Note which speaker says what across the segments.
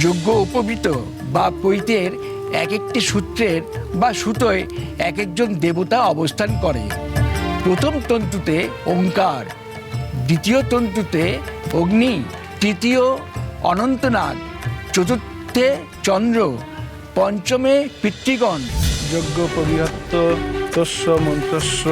Speaker 1: যোগ্য উপবিত বা পৈতের এক একটি সূত্রের বা সুতোয় এক একজন দেবতা অবস্থান করে। প্রথম তন্তুতে ওঙ্কার, দ্বিতীয় তন্তুতে অগ্নি, তৃতীয় অনন্তনাগ, চতুর্থে চন্দ্র, পঞ্চমে পিতৃগণ।
Speaker 2: যজ্ঞ পরিহত্ত তস্য মন্ত্রস্য।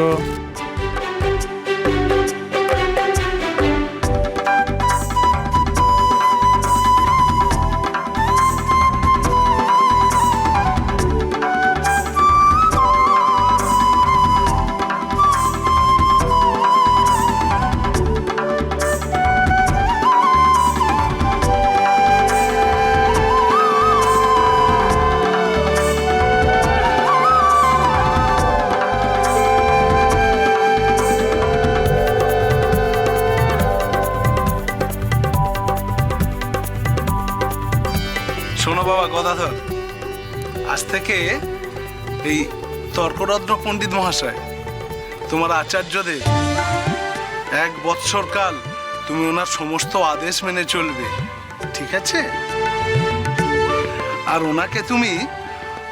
Speaker 2: শোনো বাবা গদাধর আজ থেকে এই তর্করত্ন পণ্ডিত মহাশয় তোমার আচার্যদের এক বৎসর কাল তুমি ওনার সমস্ত আদেশ মেনে চলবে ঠিক আছে? আর ওনাকে তুমি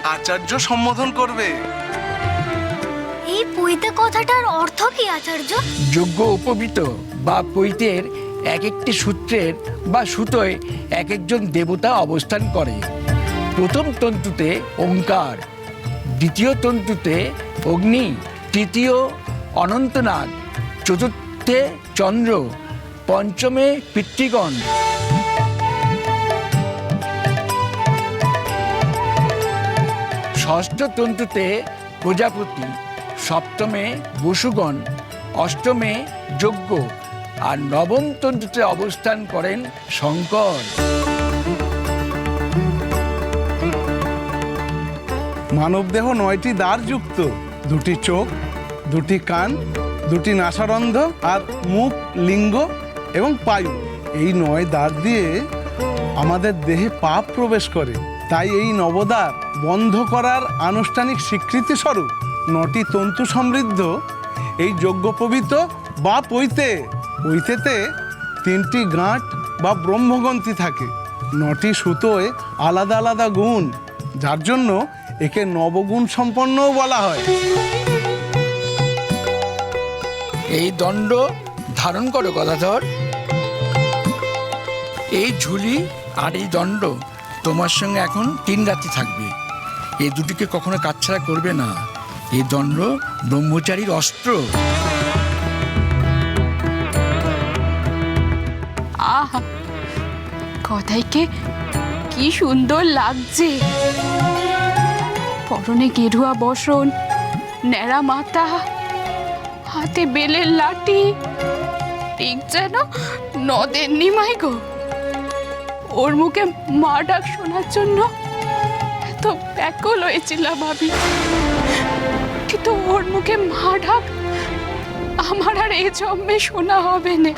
Speaker 2: আচার্য সম্বোধন করবে।
Speaker 3: এই পৈতে কথাটার অর্থ কি আচার্য?
Speaker 1: যোগ্য উপবিত বা পৈতের এক একটি সূত্রের বা সুতোয় এক একজন দেবতা অবস্থান করে। প্রথম তন্তুতে ওঙ্কার, দ্বিতীয় তন্তুতে অগ্নি, তৃতীয় অনন্তনাগ, চতুর্থে চন্দ্র, পঞ্চমে পিতৃগণ। ষষ্ঠ তন্তুতে প্রজাপতি, সপ্তমে বসুগণ, অষ্টমে যজ্ঞ। আর নবম তন্তুতে অবস্থান করেন শঙ্কর।
Speaker 2: মানবদেহ নয়টি দ্বার যুক্ত, দুটি চোখ, দুটি কান, দুটি নাসারন্ধ আর মুখ, লিঙ্গ এবং পায়ু। এই নয় দ্বার দিয়ে আমাদের দেহে পাপ প্রবেশ করে। তাই এই নবদ্বার বন্ধ করার আনুষ্ঠানিক স্বীকৃতি স্বরূপ নটি তন্তু সমৃদ্ধ এই যজ্ঞোপবিত বা পৈতে পৈতেতে তিনটি গাঁট বা ব্রহ্মগ্রন্থি থাকে। নটি সুতোয় আলাদা আলাদা গুণ, যার জন্য একে নবগুণ সম্পন্নও বলা হয়।
Speaker 1: এই দণ্ড ধারণ করো গদাধর। এই ঝুলি আর এই দণ্ড তোমার সঙ্গে এখন তিন রাত্রি থাকবে। এই দুটিকে কখনো কাছছাড়া করবে না। এই দণ্ড ব্রহ্মচারীর অস্ত্র।
Speaker 4: কথাইকে কি সুন্দর লাগছে। পরনে গেরুয়া বসন, ন্যাড়া মাথা, হাতে বেলের লাঠি, ঠিক যেন নদের নিমাই গো। ওর মুখে মা ডাক শোনার জন্য এত ব্যাকুল হয়েছিলাম আমি। কিন্তু ওর মুখে মা ডাক, আমার আর এ জন্মে শোনা হবে না।